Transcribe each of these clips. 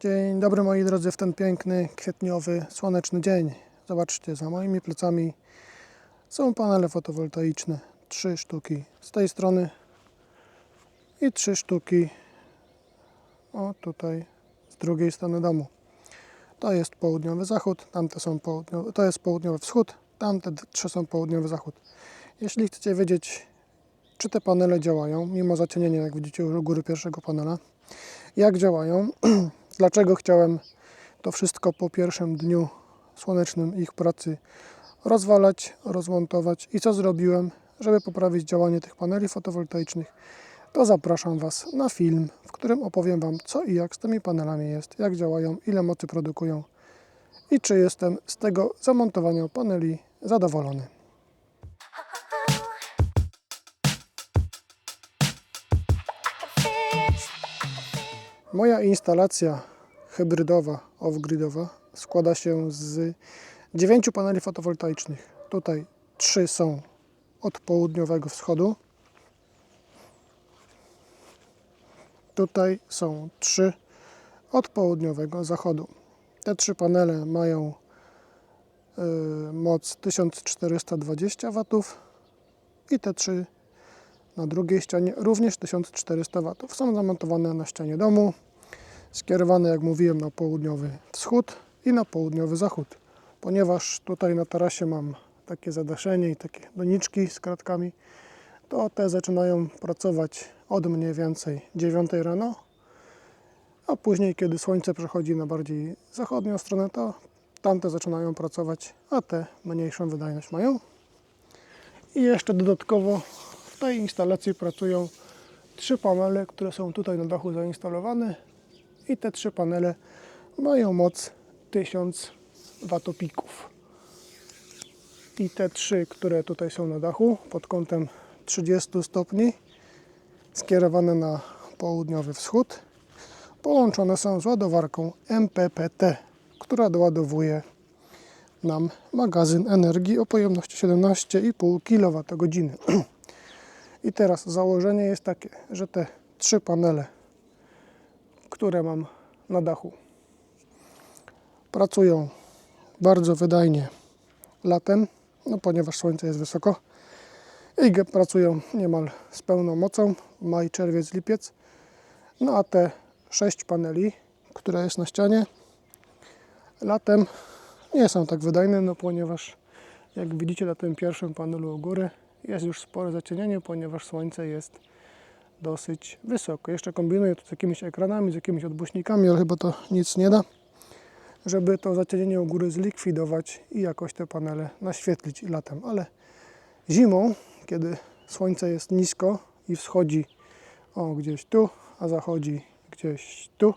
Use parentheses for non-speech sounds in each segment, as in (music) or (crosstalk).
Dzień dobry moi drodzy w ten piękny, kwietniowy, słoneczny dzień. Zobaczcie, za moimi plecami są panele fotowoltaiczne. Trzy sztuki z tej strony i trzy sztuki o tutaj z drugiej strony domu. To jest południowy zachód, tamte są południowy, to jest południowy wschód, tamte trzy są południowy zachód. Jeśli chcecie wiedzieć, czy te panele działają, mimo zacienienia, jak widzicie u góry pierwszego panela, jak działają, (clears throat) dlaczego chciałem to wszystko po pierwszym dniu słonecznym ich pracy rozwalać, rozmontować i co zrobiłem, żeby poprawić działanie tych paneli fotowoltaicznych, to zapraszam Was na film, w którym opowiem Wam co i jak z tymi panelami jest, jak działają, ile mocy produkują i czy jestem z tego zamontowania paneli zadowolony. Moja instalacja hybrydowa, off-gridowa składa się z dziewięciu paneli fotowoltaicznych. Tutaj trzy są od południowego wschodu. Tutaj są trzy od południowego zachodu. Te trzy panele mają y, moc 1420 W i te trzy na drugiej ścianie również 1400 W. Są zamontowane na ścianie domu, skierowane jak mówiłem na południowy wschód i na południowy zachód. Ponieważ tutaj na tarasie mam takie zadaszenie i takie doniczki z kratkami, to te zaczynają pracować od mniej więcej 9 rano, a później kiedy słońce przechodzi na bardziej zachodnią stronę, to tamte zaczynają pracować, a te mniejszą wydajność mają. I jeszcze dodatkowo w tej instalacji pracują trzy panele, które są tutaj na dachu zainstalowane i te trzy panele mają moc 1000 watopików. I te trzy, które tutaj są na dachu pod kątem 30 stopni, skierowane na południowy wschód, połączone są z ładowarką MPPT, która doładowuje nam magazyn energii o pojemności 17,5 kWh. (clears throat) I teraz założenie jest takie, że te trzy panele, które mam na dachu, pracują bardzo wydajnie latem, no ponieważ słońce jest wysoko i pracują niemal z pełną mocą, maj, czerwiec, lipiec. No a te sześć paneli, które jest na ścianie, latem nie są tak wydajne, no ponieważ jak widzicie na tym pierwszym panelu u góry jest już spore zacienienie, ponieważ słońce jest dosyć wysoko. Jeszcze kombinuję tu z jakimiś ekranami, z jakimiś odbuśnikami, ale chyba to nic nie da, żeby to zacienienie u góry zlikwidować i jakoś te panele naświetlić latem. Ale zimą, kiedy słońce jest nisko i wschodzi o gdzieś tu, a zachodzi gdzieś tu,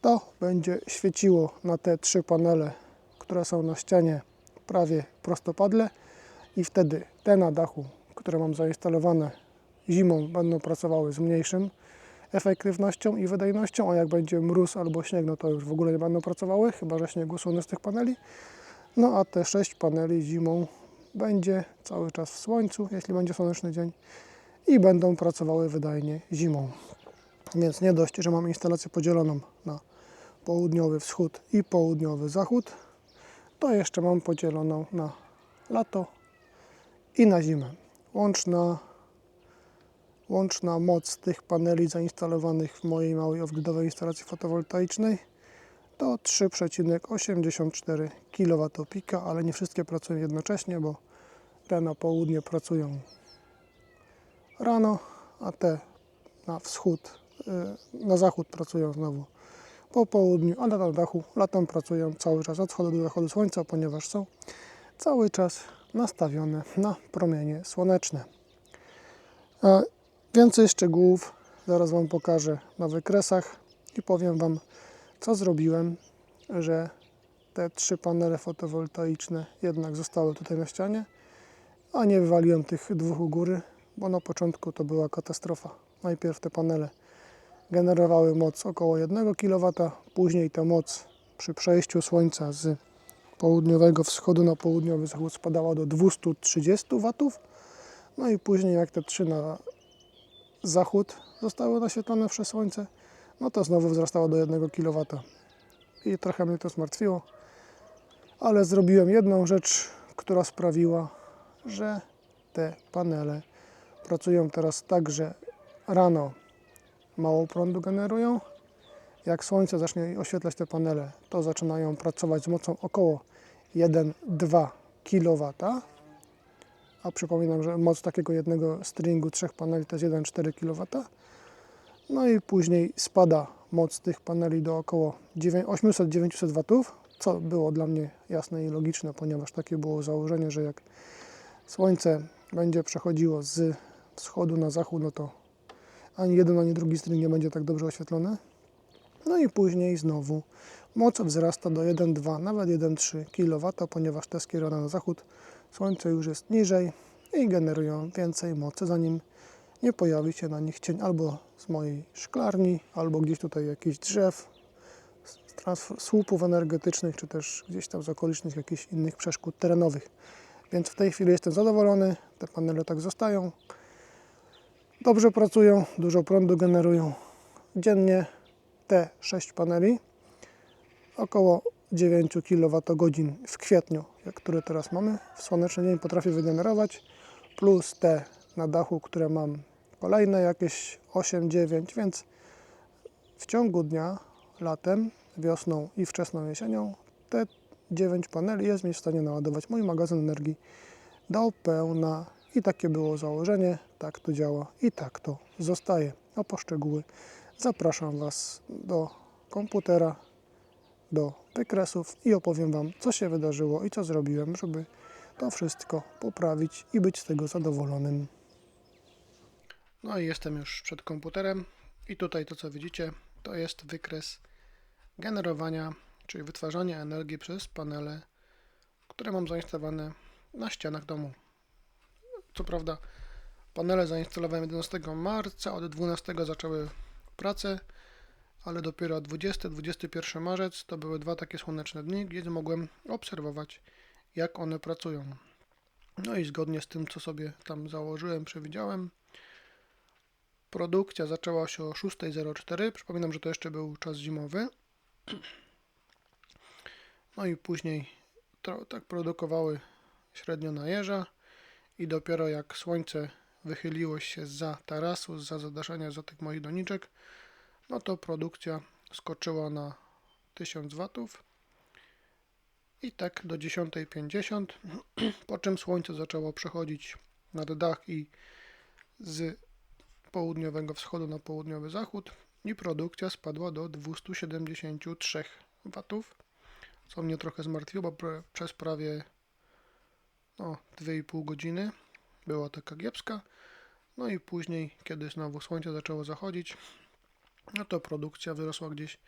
to będzie świeciło na te trzy panele, które są na ścianie prawie prostopadle i wtedy te na dachu, które mam zainstalowane zimą będą pracowały z mniejszym efektywnością i wydajnością, a jak będzie mróz albo śnieg, no to już w ogóle nie będą pracowały, chyba że śnieg usunę z tych paneli. No a te sześć paneli zimą będzie cały czas w słońcu, jeśli będzie słoneczny dzień i będą pracowały wydajnie zimą. Więc nie dość, że mam instalację podzieloną na południowy wschód i południowy zachód, to jeszcze mam podzieloną na lato i na zimę. Łączna, łączna moc tych paneli zainstalowanych w mojej małej off-gridowej instalacji fotowoltaicznej to 3,84 kWp, ale nie wszystkie pracują jednocześnie, bo te na południe pracują rano, a te na wschód, y, na zachód pracują znowu po południu, ale na dachu latem pracują cały czas od wschodu do zachodu słońca, ponieważ są cały czas nastawione na promienie słoneczne. Więcej szczegółów zaraz Wam pokażę na wykresach i powiem Wam, co zrobiłem, że te trzy panele fotowoltaiczne jednak zostały tutaj na ścianie, a nie wywaliłem tych dwóch u góry, bo na początku to była katastrofa. Najpierw te panele generowały moc około 1 kW, później ta moc przy przejściu słońca z południowego wschodu na południowy zachód spadała do 230 W. No i później jak te trzy na zachód zostały naświetlone przez słońce, no to znowu wzrastało do 1 kW. I trochę mnie to zmartwiło, ale zrobiłem jedną rzecz, która sprawiła, że te panele pracują teraz tak, że rano mało prądu generują. Jak słońce zacznie oświetlać te panele, to zaczynają pracować z mocą około 1-2 kW. A przypominam, że moc takiego jednego stringu trzech paneli to jest 1,4 kW. No i później spada moc tych paneli do około 800-900 W, co było dla mnie jasne i logiczne, ponieważ takie było założenie, że jak słońce będzie przechodziło z wschodu na zachód, no to ani jeden, ani drugi string nie będzie tak dobrze oświetlony. No i później znowu moc wzrasta do 1,2, nawet 1,3 kW, ponieważ te skierowane na zachód, słońce już jest niżej i generują więcej mocy, zanim nie pojawi się na nich cień albo z mojej szklarni, albo gdzieś tutaj jakichś drzew, słupów energetycznych, czy też gdzieś tam z okolicznych jakichś innych przeszkód terenowych. Więc w tej chwili jestem zadowolony, te panele tak zostają. Dobrze pracują, dużo prądu generują. Dziennie te 6 paneli, około 9 kWh w kwietniu, jak które teraz mamy, w słoneczny dzień potrafię wygenerować, plus te na dachu, które mam kolejne jakieś 8-9, więc w ciągu dnia, latem, wiosną i wczesną jesienią, te 9 paneli jest mi w stanie naładować mój magazyn energii do pełna. I takie było założenie, tak to działa i tak to zostaje. O poszczegóły zapraszam Was do komputera, do wykresów i opowiem Wam, co się wydarzyło i co zrobiłem, żeby to wszystko poprawić i być z tego zadowolonym. No i jestem już przed komputerem i tutaj to co widzicie to jest wykres generowania, czyli wytwarzania energii przez panele, które mam zainstalowane na ścianach domu. Co prawda panele zainstalowałem 11 marca, od 12 zaczęły pracę, ale dopiero 20-21 marzec to były dwa takie słoneczne dni, gdzie mogłem obserwować jak one pracują. No i zgodnie z tym, co sobie tam założyłem, przewidziałem, produkcja zaczęła się o 6.04. Przypominam, że to jeszcze był czas zimowy. No i później to, tak produkowały średnio na jeża i dopiero jak słońce wychyliło się za tarasu, za zadaszenia, za tych moich doniczek, no to produkcja skoczyła na 1000 watów i tak do 10.50, (clears throat) po czym słońce zaczęło przechodzić nad dach i z południowego wschodu na południowy zachód i produkcja spadła do 273 watów, co mnie trochę zmartwiło, bo przez prawie no, 2,5 godziny była taka kiepska. No i później, kiedy znowu słońce zaczęło zachodzić, no to produkcja wyrosła gdzieś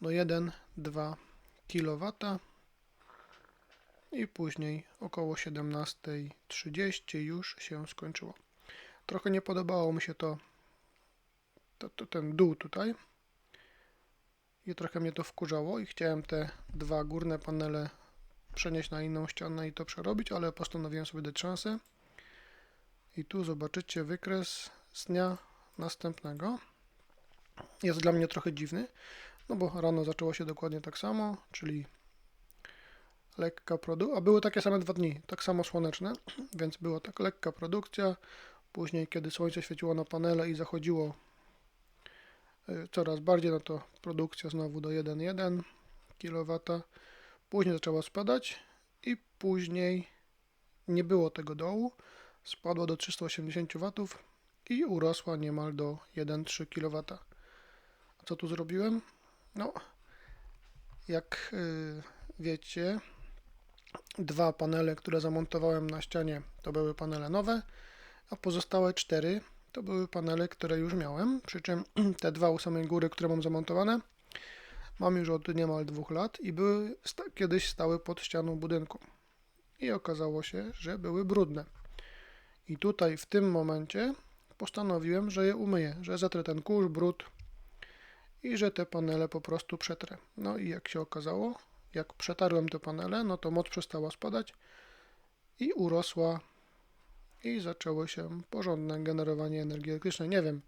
do 1-2 kW i później około 17.30 już się skończyło. Trochę nie podobało mi się to, to, to ten dół tutaj i trochę mnie to wkurzało i chciałem te dwa górne panele przenieść na inną ścianę i to przerobić, ale postanowiłem sobie dać szansę. I tu zobaczycie wykres z dnia następnego. Jest dla mnie trochę dziwny, no bo rano zaczęło się dokładnie tak samo, czyli lekka produkcja, a były takie same dwa dni, tak samo słoneczne, (clears throat) więc była tak lekka produkcja. Później, kiedy słońce świeciło na panele i zachodziło y, coraz bardziej, no to produkcja znowu do 1,1 kW. Później zaczęła spadać i później nie było tego dołu. Spadła do 380 W i urosła niemal do 1,3 kW. Co tu zrobiłem? No, jak y, wiecie, dwa panele, które zamontowałem na ścianie, to były panele nowe, a pozostałe cztery to były panele, które już miałem. Przy czym (clears throat) te dwa u samej góry, które mam zamontowane, mam już od niemal dwóch lat i były kiedyś stały pod ścianą budynku. I okazało się, że były brudne. I tutaj w tym momencie postanowiłem, że je umyję, że zetrę ten kurz, brud i że te panele po prostu przetrę. No i jak się okazało, jak przetarłem te panele, no to moc przestała spadać i urosła i zaczęło się porządne generowanie energii elektrycznej. Nie wiem,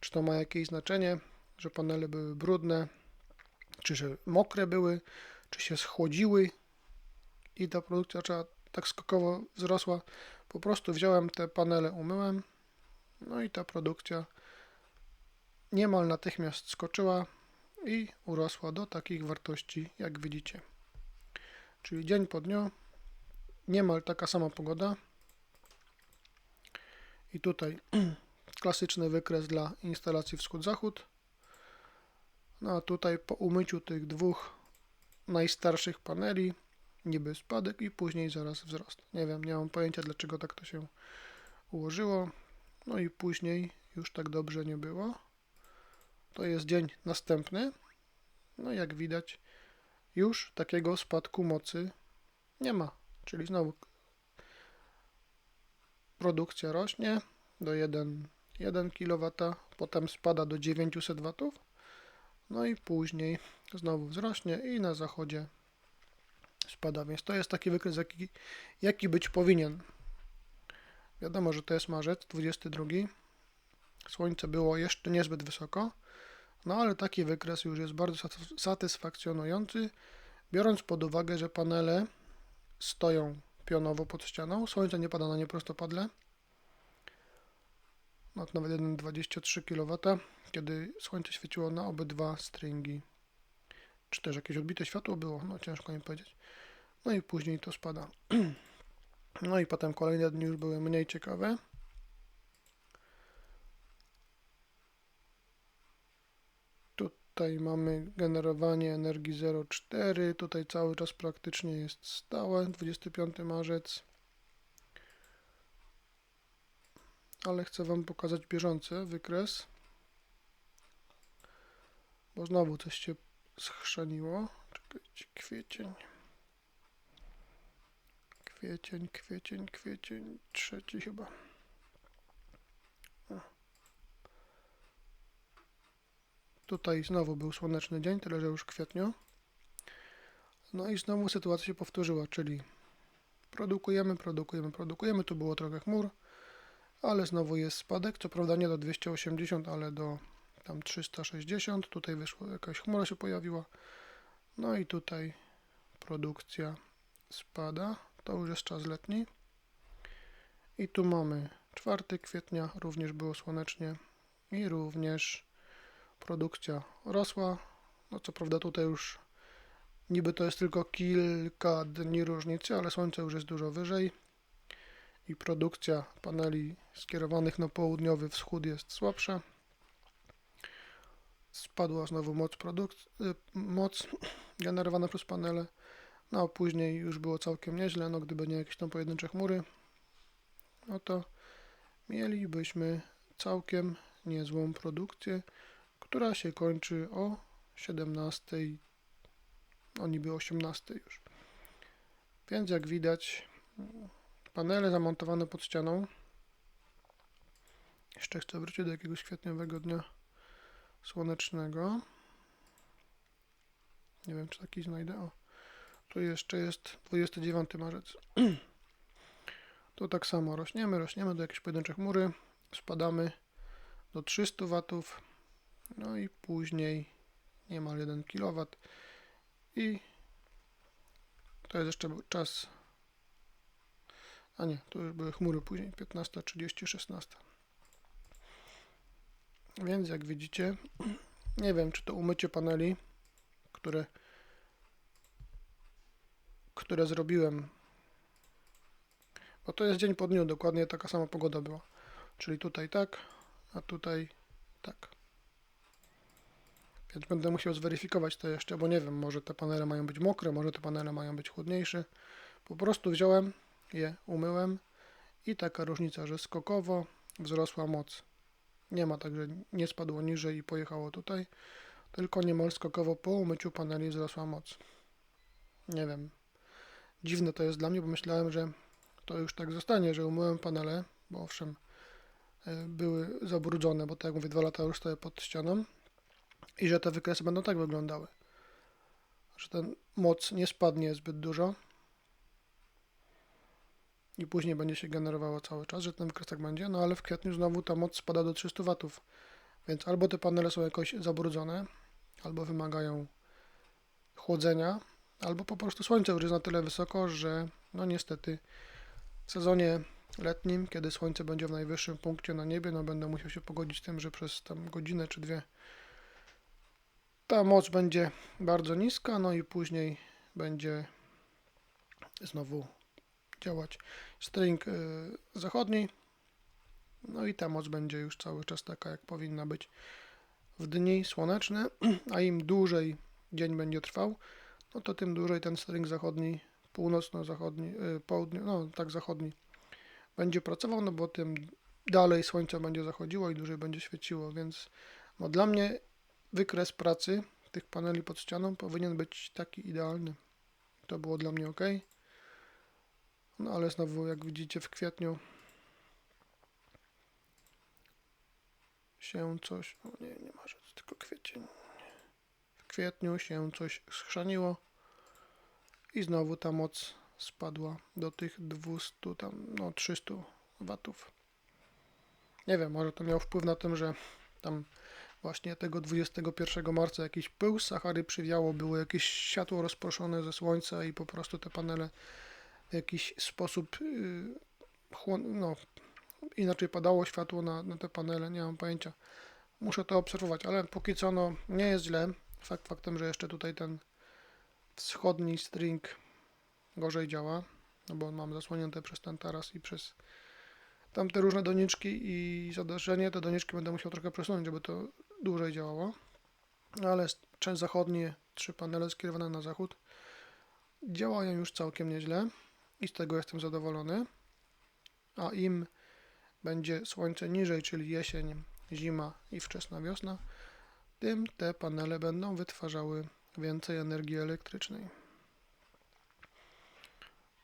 czy to ma jakieś znaczenie. że panele były brudne, czy że mokre były, czy się schłodziły i ta produkcja tak skokowo wzrosła. Po prostu wziąłem te panele, umyłem, no i ta produkcja niemal natychmiast skoczyła i urosła do takich wartości, jak widzicie. Czyli dzień po dniu, niemal taka sama pogoda. I tutaj (clears throat) klasyczny wykres dla instalacji wschód-zachód. No a tutaj po umyciu tych dwóch najstarszych paneli, niby spadek i później zaraz wzrost. Nie wiem, nie mam pojęcia dlaczego tak to się ułożyło. No i później już tak dobrze nie było. To jest dzień następny. No jak widać, już takiego spadku mocy nie ma. Czyli znowu produkcja rośnie do 1, 1 kW, potem spada do 900 W, no i później znowu wzrośnie i na zachodzie spada. Więc to jest taki wykres, jaki, jaki być powinien. Wiadomo, że to jest marzec 22. Słońce było jeszcze niezbyt wysoko, no ale taki wykres już jest bardzo satys- satysfakcjonujący, biorąc pod uwagę, że panele stoją pionowo pod ścianą, słońce nie pada na nie prostopadle. No, nawet 1,23 kW, kiedy słońce świeciło na obydwa stringi. Czy też jakieś odbite światło było? No ciężko mi powiedzieć. No i później to spada. (clears throat) No i potem kolejne dni już były mniej ciekawe. Tutaj mamy generowanie energii 0,4. Tutaj cały czas praktycznie jest stałe. 25 marzec. Ale chcę Wam pokazać bieżący wykres. Bo znowu coś się schrzaniło. Czekajcie, kwiecień. Kwiecień, kwiecień, kwiecień, trzeci chyba. Tutaj znowu był słoneczny dzień, tyle że już w kwietniu. No i znowu sytuacja się powtórzyła, czyli produkujemy, produkujemy, produkujemy. Tu było trochę chmur, ale znowu jest spadek. Co prawda nie do 280, ale do tam 360. Tutaj wyszło, jakaś chmura się pojawiła. No i tutaj produkcja spada. To już jest czas letni. I tu mamy 4 kwietnia, również było słonecznie i również produkcja rosła. No co prawda tutaj już niby to jest tylko kilka dni różnicy, ale słońce już jest dużo wyżej i produkcja paneli skierowanych na południowy wschód jest słabsza. Spadła znowu moc, produk- y, moc (clears throat) generowana przez panele. No a później już było całkiem nieźle, no gdyby nie jakieś tam pojedyncze chmury, no to mielibyśmy całkiem niezłą produkcję, która się kończy o 17, o niby 18 już. Więc jak widać, panele zamontowane pod ścianą. Jeszcze chcę wrócić do jakiegoś kwietniowego dnia słonecznego. Nie wiem, czy taki znajdę. O. Tu jeszcze jest 29 marzec. (clears throat) Tu tak samo rośniemy, rośniemy do jakiejś pojedynczej chmury, spadamy do 300 watów, no i później niemal 1 kW i to jest jeszcze czas, a nie, to już były chmury później, 15, 30, 16. Więc jak widzicie, (clears throat) nie wiem czy to umycie paneli, które które zrobiłem. Bo to jest dzień po dniu, dokładnie taka sama pogoda była. Czyli tutaj tak, a tutaj tak. Więc będę musiał zweryfikować to jeszcze, bo nie wiem, może te panele mają być mokre, może te panele mają być chłodniejsze. Po prostu wziąłem je, umyłem i taka różnica, że skokowo wzrosła moc. Nie ma tak, że nie spadło niżej i pojechało tutaj, tylko niemal skokowo po umyciu paneli wzrosła moc. Nie wiem, Dziwne to jest dla mnie, bo myślałem, że to już tak zostanie, że umyłem panele, bo owszem, e, były zabrudzone, bo tak jak mówię, dwa lata już stoję pod ścianą i że te wykresy będą tak wyglądały. Że ten moc nie spadnie zbyt dużo. I później będzie się generowało cały czas, że ten wykres tak będzie, no ale w kwietniu znowu ta moc spada do 300 watów, Więc albo te panele są jakoś zabrudzone, albo wymagają chłodzenia, albo po prostu słońce już jest na tyle wysoko, że no niestety w sezonie letnim, kiedy słońce będzie w najwyższym punkcie na niebie, no będę musiał się pogodzić z tym, że przez tam godzinę czy dwie ta moc będzie bardzo niska, no i później będzie znowu działać string y, zachodni, no i ta moc będzie już cały czas taka, jak powinna być w dni słoneczne, (clears throat) a im dłużej dzień będzie trwał, no to tym dłużej ten string zachodni, północno-zachodni, y, południe, no tak zachodni, będzie pracował, no bo tym dalej słońce będzie zachodziło i dłużej będzie świeciło, więc no dla mnie wykres pracy tych paneli pod ścianą powinien być taki idealny. To było dla mnie ok. No ale znowu, jak widzicie, w kwietniu się coś. O nie, nie ma rzeczy, tylko kwiecień. W kwietniu się coś schrzaniło i znowu ta moc spadła do tych 200, tam, no 300 watów. Nie wiem, może to miało wpływ na tym, że tam właśnie tego 21 marca jakiś pył z Sahary przywiało, było jakieś światło rozproszone ze słońca i po prostu te panele w jakiś sposób chłon- no, inaczej padało światło na, na te panele, nie mam pojęcia. Muszę to obserwować, ale póki co no, nie jest źle. Fakt faktem, że jeszcze tutaj ten wschodni string gorzej działa, no bo mam zasłonięte przez ten taras i przez tamte różne doniczki i zadarzenie, te doniczki będę musiał trochę przesunąć, żeby to dłużej działało. Ale część zachodnie, trzy panele skierowane na zachód, działają już całkiem nieźle i z tego jestem zadowolony. A im będzie słońce niżej, czyli jesień, zima i wczesna wiosna, tym te panele będą wytwarzały więcej energii elektrycznej.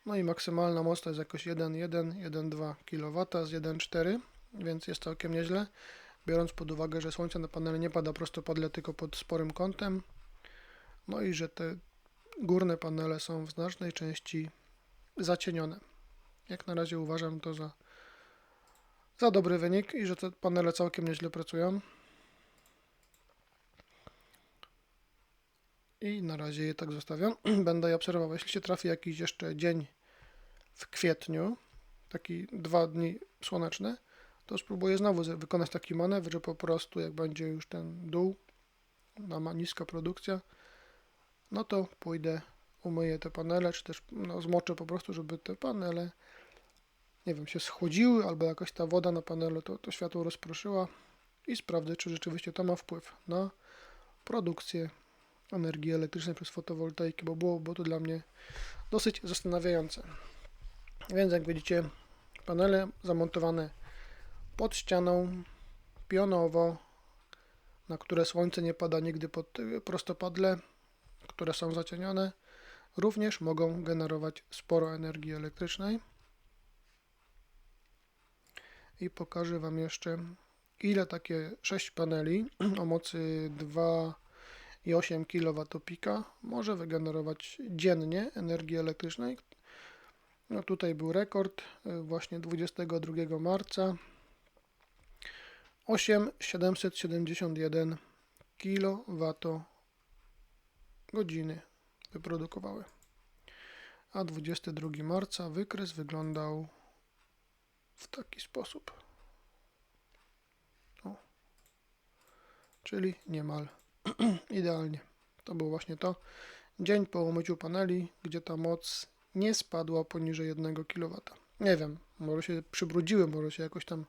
No i maksymalna moc to jest jakoś 1,1, 1,2 kW z 1,4, więc jest całkiem nieźle. Biorąc pod uwagę, że słońce na panele nie pada prostopadle, tylko pod sporym kątem. No i że te górne panele są w znacznej części zacienione. Jak na razie uważam to za, za dobry wynik i że te panele całkiem nieźle pracują. I na razie je tak zostawiam. (clears throat) Będę je obserwował. Jeśli się trafi jakiś jeszcze dzień w kwietniu, taki dwa dni słoneczne, to spróbuję znowu wykonać taki manewr, że po prostu jak będzie już ten dół, na niska produkcja, no to pójdę, umyję te panele, czy też no, zmoczę po prostu, żeby te panele, nie wiem, się schłodziły, albo jakoś ta woda na panelu to, to światło rozproszyła i sprawdzę, czy rzeczywiście to ma wpływ na produkcję energii elektrycznej przez fotowoltaikę, bo było, było to dla mnie dosyć zastanawiające. Więc jak widzicie, panele zamontowane pod ścianą, pionowo, na które słońce nie pada nigdy pod y, prostopadle, które są zacienione, również mogą generować sporo energii elektrycznej. I pokażę Wam jeszcze, ile takie 6 paneli (clears throat) o mocy 2,8 kWp może wygenerować dziennie energii elektrycznej. No tutaj był rekord y, właśnie 22 marca. 8,771 kWh wyprodukowały. A 22 marca wykres wyglądał w taki sposób. O. Czyli niemal (clears throat) idealnie. To było właśnie to. Dzień po umyciu paneli, gdzie ta moc nie spadła poniżej 1 kW. Nie wiem, może się przybrudziły, może się jakoś tam.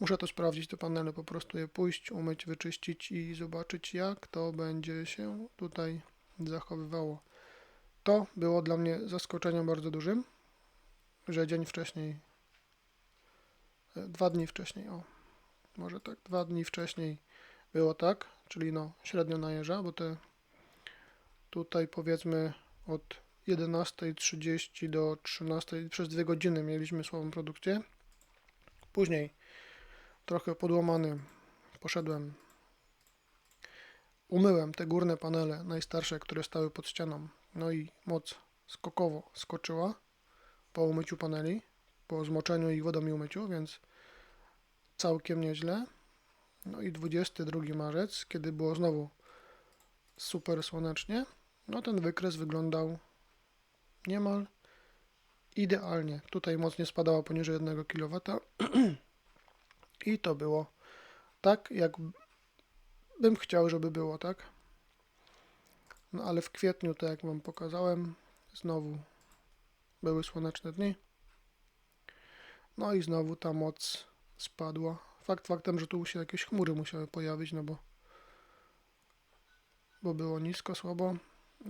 Muszę to sprawdzić, te panele, po prostu je pójść, umyć, wyczyścić i zobaczyć, jak to będzie się tutaj zachowywało. To było dla mnie zaskoczeniem bardzo dużym, że dzień wcześniej, e, dwa dni wcześniej, o, może tak, dwa dni wcześniej było tak, czyli no średnio najeża, bo te tutaj powiedzmy od 11.30 do 13.00 przez dwie godziny mieliśmy słabą produkcję. Później trochę podłamany poszedłem, umyłem te górne panele, najstarsze, które stały pod ścianą. No i moc skokowo skoczyła po umyciu paneli, po zmoczeniu ich wodą i umyciu, więc całkiem nieźle. No i 22 marzec, kiedy było znowu super słonecznie, no ten wykres wyglądał niemal idealnie. Tutaj moc nie spadała poniżej 1 kW (clears throat) i to było tak, jak bym chciał, żeby było, tak? No ale w kwietniu, tak jak Wam pokazałem, znowu były słoneczne dni. No i znowu ta moc spadła. Fakt faktem, że tu się jakieś chmury musiały pojawić, no bo, bo było nisko, słabo,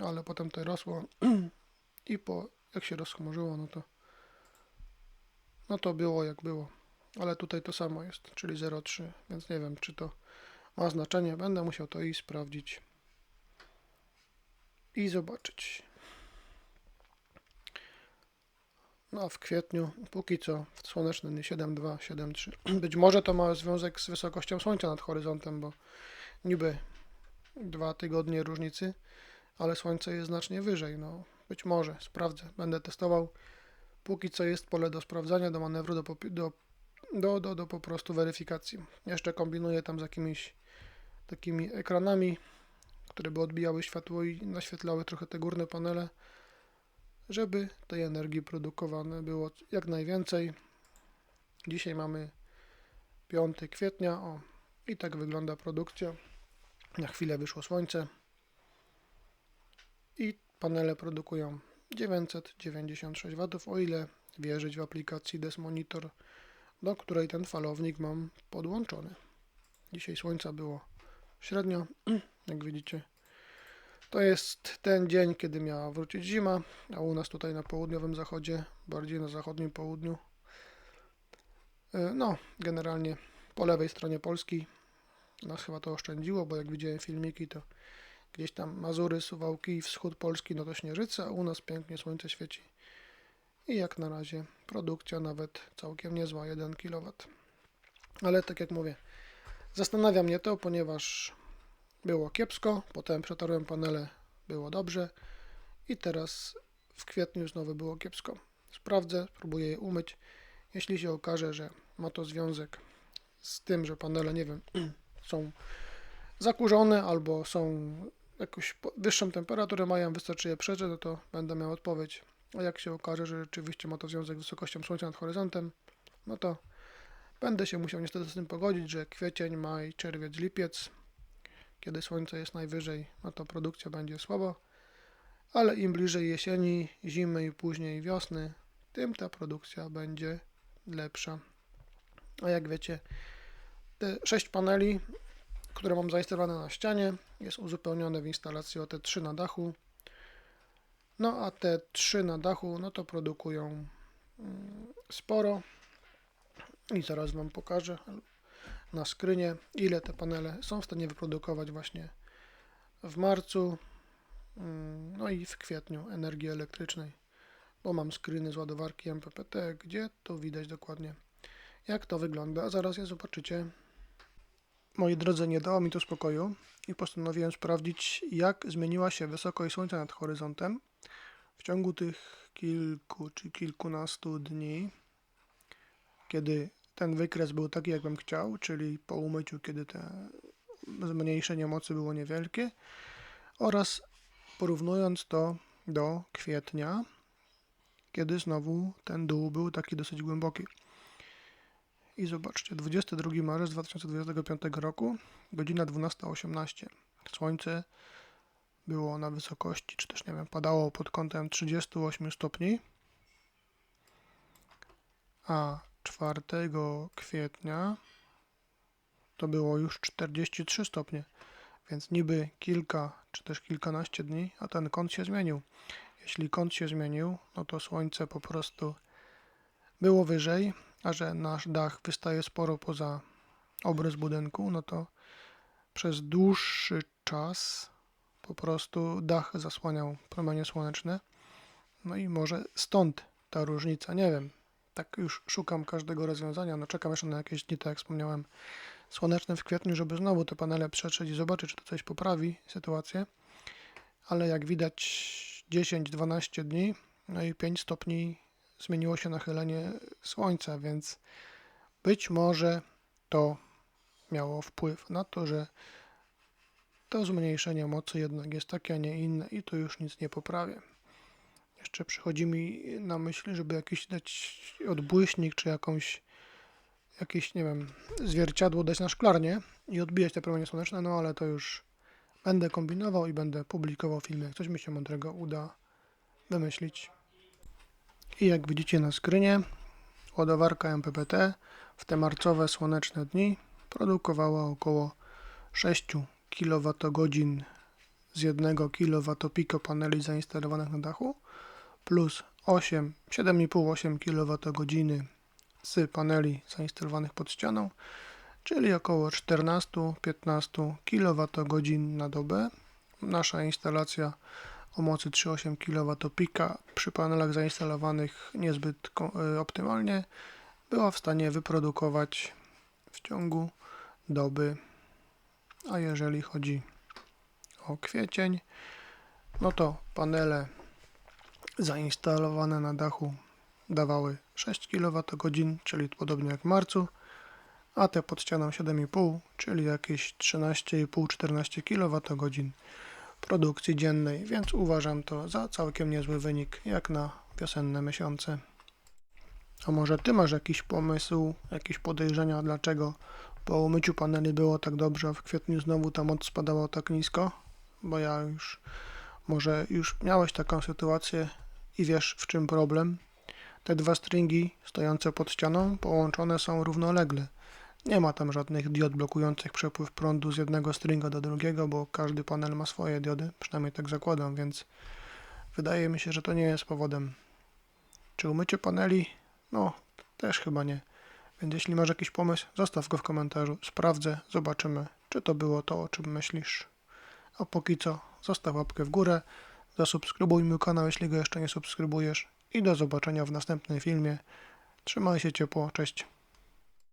ale potem to rosło (clears throat) i po jak się rozchmurzyło, no to no to było jak było. Ale tutaj to samo jest, czyli 0,3, więc nie wiem, czy to ma znaczenie. Będę musiał to i sprawdzić i zobaczyć. No a w kwietniu, póki co, w słoneczny dni 7,2, 7,3. (clears throat) Być może to ma związek z wysokością słońca nad horyzontem, bo niby dwa tygodnie różnicy, ale słońce jest znacznie wyżej. No, być może, sprawdzę, będę testował. Póki co jest pole do sprawdzania, do manewru, do, do, do, do, do po prostu weryfikacji. Jeszcze kombinuję tam z jakimiś takimi ekranami, które by odbijały światło i naświetlały trochę te górne panele, żeby tej energii produkowane było jak najwięcej. Dzisiaj mamy 5 kwietnia, o i tak wygląda produkcja. Na chwilę wyszło słońce i panele produkują 996 W, o ile wierzyć w aplikacji Des Monitor, do której ten falownik mam podłączony. Dzisiaj słońca było średnio, (clears throat) jak widzicie. To jest ten dzień, kiedy miała wrócić zima, a u nas tutaj na południowym zachodzie, bardziej na zachodnim południu, e, no, generalnie po lewej stronie Polski nas chyba to oszczędziło, bo jak widziałem filmiki, to gdzieś tam Mazury, Suwałki wschód Polski, no to śnieżyca, a u nas pięknie słońce świeci. I jak na razie produkcja nawet całkiem niezła, 1 kW. Ale tak jak mówię, zastanawia mnie to, ponieważ było kiepsko, potem przetarłem panele, było dobrze i teraz w kwietniu znowu było kiepsko. Sprawdzę, spróbuję je umyć. Jeśli się okaże, że ma to związek z tym, że panele, nie wiem, (clears throat) są zakurzone albo są jakąś wyższą temperaturę mają, wystarczy je przetrzeć, no to będę miał odpowiedź. A jak się okaże, że rzeczywiście ma to związek z wysokością słońca nad horyzontem, no to będę się musiał niestety z tym pogodzić, że kwiecień, maj, czerwiec, lipiec, kiedy słońce jest najwyżej, no to produkcja będzie słaba, ale im bliżej jesieni, zimy i później wiosny, tym ta produkcja będzie lepsza. A jak wiecie, te 6 paneli, które mam zainstalowane na ścianie, jest uzupełnione w instalacji o te 3 na dachu. No a te 3 na dachu, no to produkują mm, sporo. I zaraz Wam pokażę na skrynie, ile te panele są w stanie wyprodukować właśnie w marcu, mm, no i w kwietniu energii elektrycznej, bo mam skryny z ładowarki MPPT, gdzie to widać dokładnie jak to wygląda. Zaraz je zobaczycie. Moi drodzy, nie dało mi to spokoju i postanowiłem sprawdzić, jak zmieniła się wysokość słońca nad horyzontem w ciągu tych kilku czy kilkunastu dni, kiedy ten wykres był taki, jakbym chciał, czyli po umyciu, kiedy te zmniejszenie mocy było niewielkie, oraz porównując to do kwietnia, kiedy znowu ten dół był taki dosyć głęboki. I zobaczcie, 22 marzec 2025 roku, godzina 12.18. Słońce było na wysokości, czy też nie wiem, padało pod kątem 38 stopni, a 4 kwietnia to było już 43 stopnie, więc niby kilka czy też kilkanaście dni, a ten kąt się zmienił. Jeśli kąt się zmienił, no to słońce po prostu było wyżej, a że nasz dach wystaje sporo poza obrys budynku, no to przez dłuższy czas po prostu dach zasłaniał promienie słoneczne. No i może stąd ta różnica, nie wiem. Tak już szukam każdego rozwiązania. No czekam jeszcze na jakieś dni, tak jak wspomniałem, słoneczne w kwietniu, żeby znowu te panele przetrzeć i zobaczyć, czy to coś poprawi sytuację. Ale jak widać 10-12 dni, no i 5 stopni zmieniło się nachylenie słońca, więc być może to miało wpływ na to, że to zmniejszenie mocy jednak jest takie, a nie inne i to już nic nie poprawię. Jeszcze przychodzi mi na myśl, żeby jakiś dać odbłyśnik, czy jakąś, jakieś, nie wiem, zwierciadło dać na szklarnię i odbijać te promienie słoneczne, no ale to już będę kombinował i będę publikował filmy, jak coś mi się mądrego uda wymyślić. I jak widzicie na skrynie, ładowarka MPPT w te marcowe słoneczne dni produkowała około 6 kWh z 1 kWp paneli zainstalowanych na dachu plus 8, 7,5-8 kWh z paneli zainstalowanych pod ścianą, czyli około 14-15 kWh na dobę. Nasza instalacja o mocy 3,8 kWp przy panelach zainstalowanych niezbyt y, optymalnie była w stanie wyprodukować w ciągu doby. A jeżeli chodzi o kwiecień, no to panele zainstalowane na dachu dawały 6 kWh, czyli podobnie jak w marcu, a te pod ścianą 7,5, czyli jakieś 13,5-14 kWh produkcji dziennej, więc uważam to za całkiem niezły wynik jak na wiosenne miesiące. A może ty masz jakiś pomysł, jakieś podejrzenia, dlaczego po umyciu paneli było tak dobrze, a w kwietniu znowu ta moc spadała tak nisko? Bo ja już, może już miałeś taką sytuację i wiesz w czym problem. Te dwa stringi stojące pod ścianą połączone są równolegle. Nie ma tam żadnych diod blokujących przepływ prądu z jednego stringa do drugiego, bo każdy panel ma swoje diody, przynajmniej tak zakładam, więc wydaje mi się, że to nie jest powodem. Czy umycie paneli? No, też chyba nie. Więc jeśli masz jakiś pomysł, zostaw go w komentarzu, sprawdzę, zobaczymy, czy to było to, o czym myślisz. A póki co, zostaw łapkę w górę, zasubskrybuj mój kanał, jeśli go jeszcze nie subskrybujesz i do zobaczenia w następnym filmie. Trzymaj się ciepło, cześć.